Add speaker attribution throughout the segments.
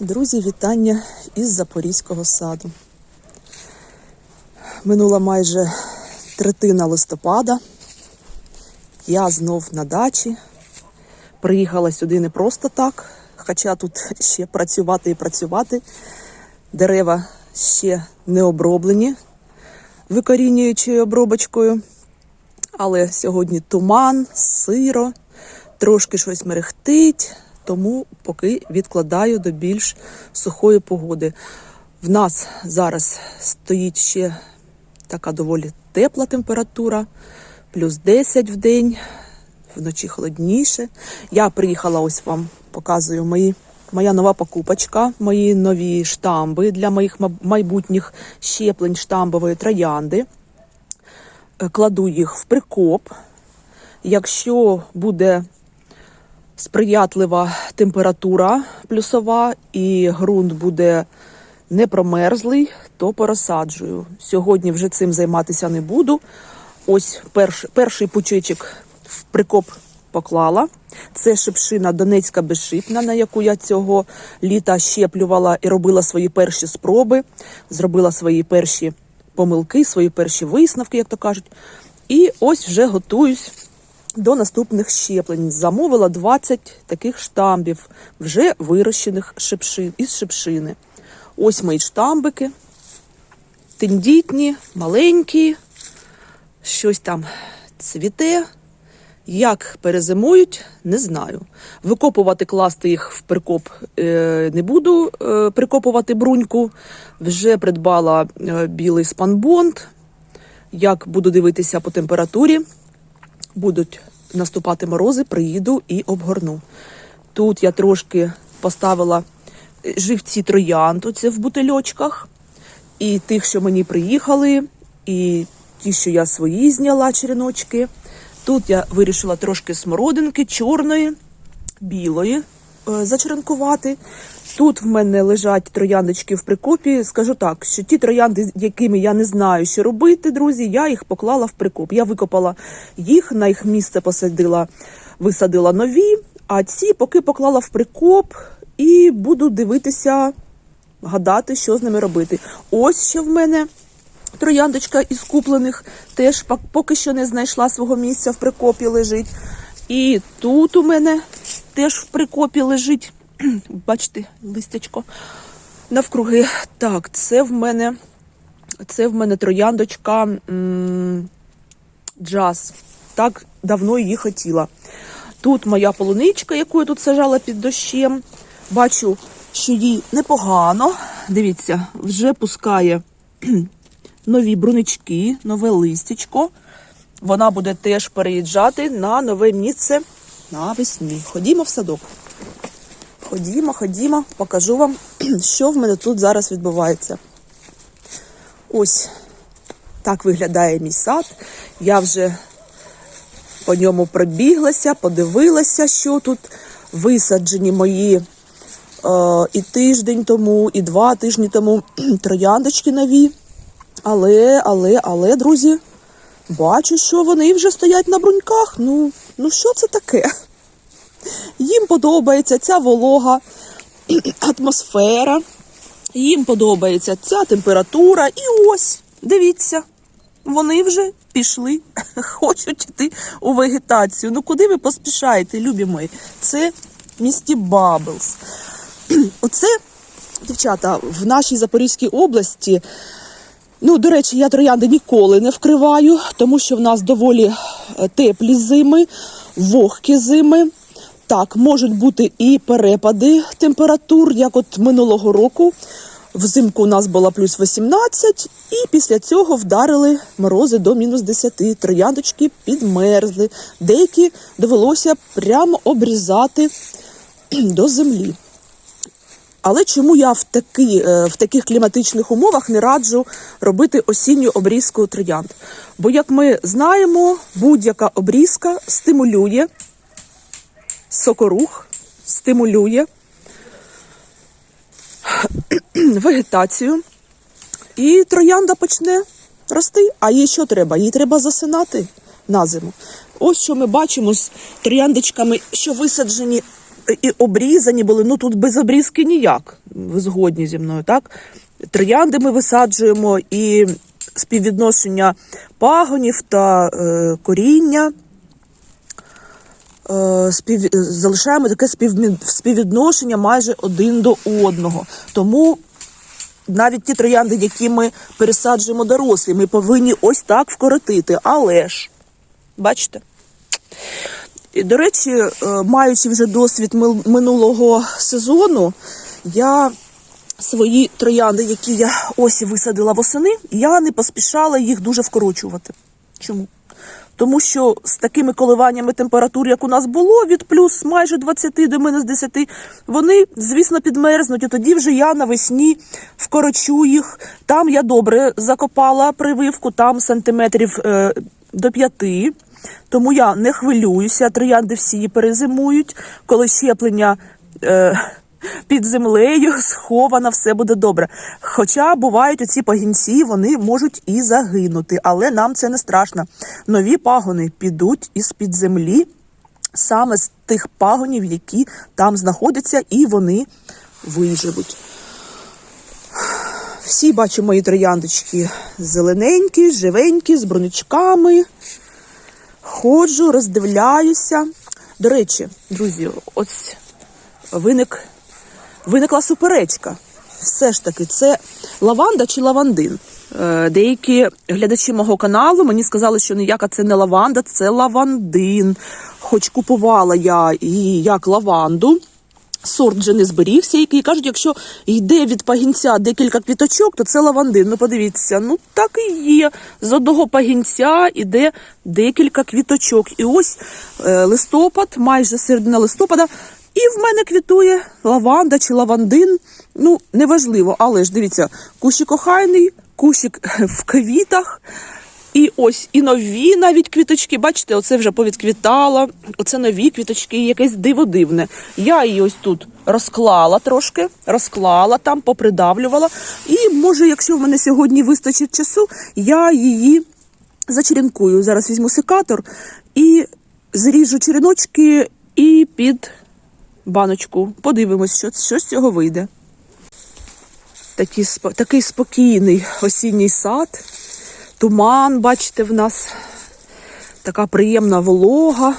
Speaker 1: Друзі, вітання із Запорізького саду. Минула майже третина листопада. Я знов на дачі. Приїхала сюди не просто так, хоча тут ще працювати і працювати. Дерева ще не оброблені викорінюючою обробочкою. Але сьогодні туман, сиро, трошки щось мерехтить, тому поки відкладаю до більш сухої погоди. В нас зараз стоїть ще така доволі тепла температура, плюс 10 в день, вночі холодніше. Я приїхала, ось вам показую мої. Моя нова покупочка, мої нові штамби для моїх майбутніх щеплень штамбової троянди. Е, Кладу їх в прикоп. Якщо буде сприятлива температура плюсова і ґрунт буде не промерзлий, то порозсаджую. Сьогодні вже цим займатися не буду. Ось перш, перший пучечок в прикоп поклала. Це шипшина Донецька безшипна, на яку я цього літа щеплювала і робила свої перші спроби, зробила свої перші помилки, свої перші висновки, як то кажуть. І ось вже готуюсь до наступних щеплень. Замовила 20 таких штамбів, вже вирощених шипшин, із шипшини. Ось мої штамбики. Тендітні, маленькі, щось там цвіте. Як перезимують, не знаю. Викопувати, класти їх в прикоп е, не буду. Е, прикопувати бруньку. Вже придбала е, білий спанбонд. Як буду дивитися по температурі, будуть наступати морози, приїду і обгорну. Тут я трошки поставила е, живці троянд, оце в бутильочках. І тих, що мені приїхали, і ті, що я свої зняла череночки. Тут я вирішила трошки смородинки чорної, білої е, зачеренкувати. Тут в мене лежать трояндочки в прикопі. Скажу так, що ті троянди, якими я не знаю, що робити, друзі, я їх поклала в прикоп. Я викопала їх, на їх місце посадила, висадила нові, а ці поки поклала в прикоп і буду дивитися, гадати, що з ними робити. Ось що в мене трояндочка із куплених теж поки що не знайшла свого місця в прикопі лежить. І тут у мене теж в прикопі лежить. Бачите, листячко навкруги. Так, це в мене, це в мене трояндочка м, джаз. Так давно її хотіла. Тут моя полуничка, яку я тут сажала під дощем. Бачу, що їй непогано. Дивіться, вже пускає нові брунички, нове листячко. Вона буде теж переїжджати на нове місце навесні. Ходімо в садок. Ходімо, ходімо, покажу вам, що в мене тут зараз відбувається. Ось так виглядає мій сад. Я вже по ньому пробіглася, подивилася, що тут висаджені мої е, і тиждень тому, і два тижні тому трояндочки нові. Але, але, але, друзі, бачу, що вони вже стоять на бруньках. Ну, ну що це таке? Їм подобається ця волога, атмосфера, їм подобається ця температура. І ось, дивіться, вони вже пішли, хочуть йти у вегетацію. Ну куди ви поспішаєте, любі мої? Це місті Баблс. Оце, дівчата, в нашій Запорізькій області. Ну, до речі, я троянди ніколи не вкриваю, тому що в нас доволі е, теплі зими, вогкі зими. Так, можуть бути і перепади температур, як от минулого року. Взимку у нас було плюс 18, і після цього вдарили морози до мінус 10. Трояндочки підмерзли. Деякі довелося прямо обрізати до землі. Але чому я в, такі, е, в таких кліматичних умовах не раджу робити осінню обрізку троянд? Бо, як ми знаємо, будь-яка обрізка стимулює сокорух, стимулює вегетацію, і троянда почне рости. А їй що треба? Їй треба засинати на зиму. Ось що ми бачимо з трояндочками, що висаджені і обрізані були. Ну тут без обрізки ніяк. ви згодні зі мною, так? Троянди ми висаджуємо і співвідношення пагонів та е, коріння спів... залишаємо таке співмі- співвідношення майже один до одного. Тому навіть ті троянди, які ми пересаджуємо дорослі, ми повинні ось так вкоротити. Але ж, бачите? До речі, е, маючи вже досвід минулого сезону, я свої троянди, які я ось висадила восени, я не поспішала їх дуже вкорочувати. Чому? Тому що з такими коливаннями температур, як у нас було, від плюс майже 20 до мінус 10, вони, звісно, підмерзнуть. І тоді вже я навесні вкорочу їх. Там я добре закопала прививку, там сантиметрів е, до 5. Тому я не хвилююся. Троянди всі перезимують, коли щеплення. Е, під землею схована, все буде добре. Хоча бувають оці пагінці, вони можуть і загинути, але нам це не страшно. Нові пагони підуть із під землі, саме з тих пагонів, які там знаходяться, і вони виживуть. Всі бачу мої трояндочки зелененькі, живенькі, з бронячками. Ходжу, роздивляюся. До речі, друзі, ось виник виникла суперечка. Все ж таки, це лаванда чи лавандин. Е, Деякі глядачі мого каналу мені сказали, що ніяка це не лаванда, це лавандин. Хоч купувала я її як лаванду. Сорт вже не зберігся, який кажуть, якщо йде від пагінця декілька квіточок, то це лавандин. Ну, подивіться, ну так і є. З одного пагінця йде декілька квіточок. І ось е, листопад, майже середина листопада, і в мене квітує лаванда чи лавандин. Ну, неважливо, але ж дивіться, кущик охайний, кущик в квітах. І ось і нові навіть квіточки. Бачите, оце вже повідквітала. Оце нові квіточки, якесь диво дивне. Я її ось тут розклала трошки, розклала там, попридавлювала. І може, якщо в мене сьогодні вистачить часу, я її зачеренкую. Зараз візьму секатор і зріжу череночки і під баночку. Подивимось, що, що з цього вийде. Такі, такий спокійний осінній сад. Туман, бачите, в нас така приємна волога.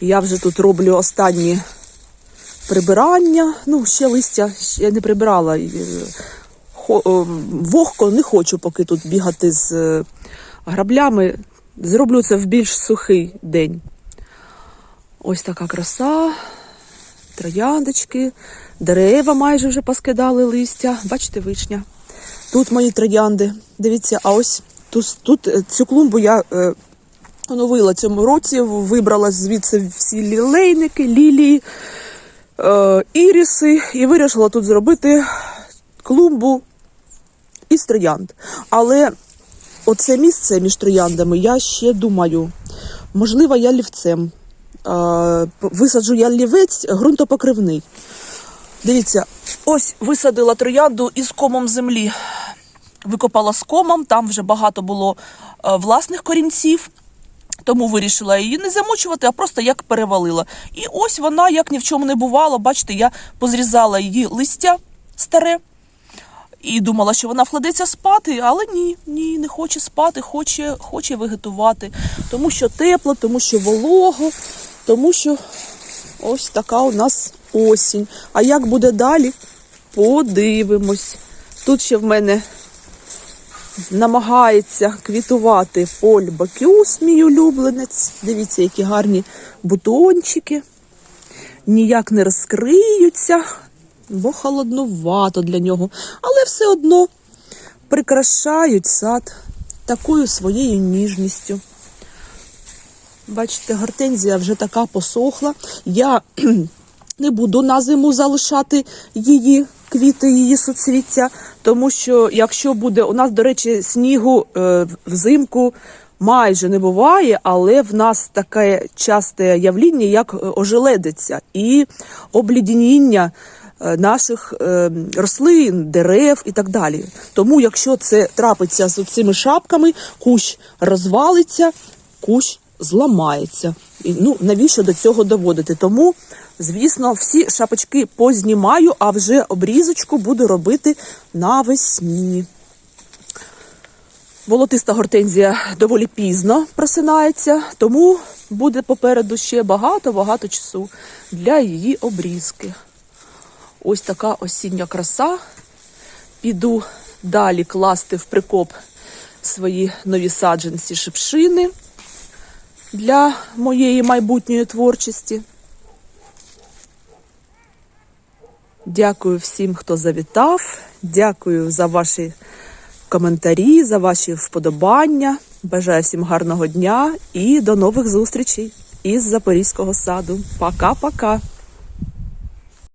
Speaker 1: Я вже тут роблю останні прибирання. Ну, ще листя ще не прибирала. Е, е, Вогко не хочу поки тут бігати з е, граблями. Зроблю це в більш сухий день. Ось така краса, трояндочки, дерева майже вже поскидали листя. Бачите, вишня. Тут мої троянди. Дивіться, а ось тут, тут е, цю клумбу я е, оновила цьому році, вибрала звідси всі лілейники, лілії, е, іріси і вирішила тут зробити клумбу із троянд. Але оце місце між трояндами я ще думаю, можливо, я лівцем. Висаджу я лівець ґрунтопокривний. Дивіться, ось висадила троянду із комом землі. Викопала з комом, там вже багато було е, власних корінців, тому вирішила її не замочувати, а просто як перевалила. І ось вона, як ні в чому не бувало, бачите, я позрізала її листя старе і думала, що вона вкладеться спати, але ні, ні, не хоче спати, хоче, хоче вегетувати. Тому що тепло, тому що волого, тому що ось така у нас осінь. А як буде далі? Подивимось. Тут ще в мене намагається квітувати Поль Бакюс, мій улюбленець. Дивіться, які гарні бутончики. Ніяк не розкриються, бо холоднувато для нього. Але все одно прикрашають сад такою своєю ніжністю. Бачите, гортензія вже така посохла. Я не буду на зиму залишати її квіти, її суцвіття, тому що якщо буде, у нас, до речі, снігу е, взимку майже не буває, але в нас таке часте явління, як е, ожеледиця і обліденіння е, наших е, рослин, дерев і так далі. Тому, якщо це трапиться з цими шапками, кущ розвалиться, кущ зламається. І, ну, навіщо до цього доводити? Тому Звісно, всі шапочки познімаю, а вже обрізочку буду робити навесні. Волотиста гортензія доволі пізно просинається, тому буде попереду ще багато-багато часу для її обрізки. Ось така осіння краса. Піду далі класти в прикоп свої нові саджанці шипшини для моєї майбутньої творчості. Дякую всім, хто завітав. Дякую за ваші коментарі, за ваші вподобання. Бажаю всім гарного дня і до нових зустрічей із Запорізького саду. Пока-пока.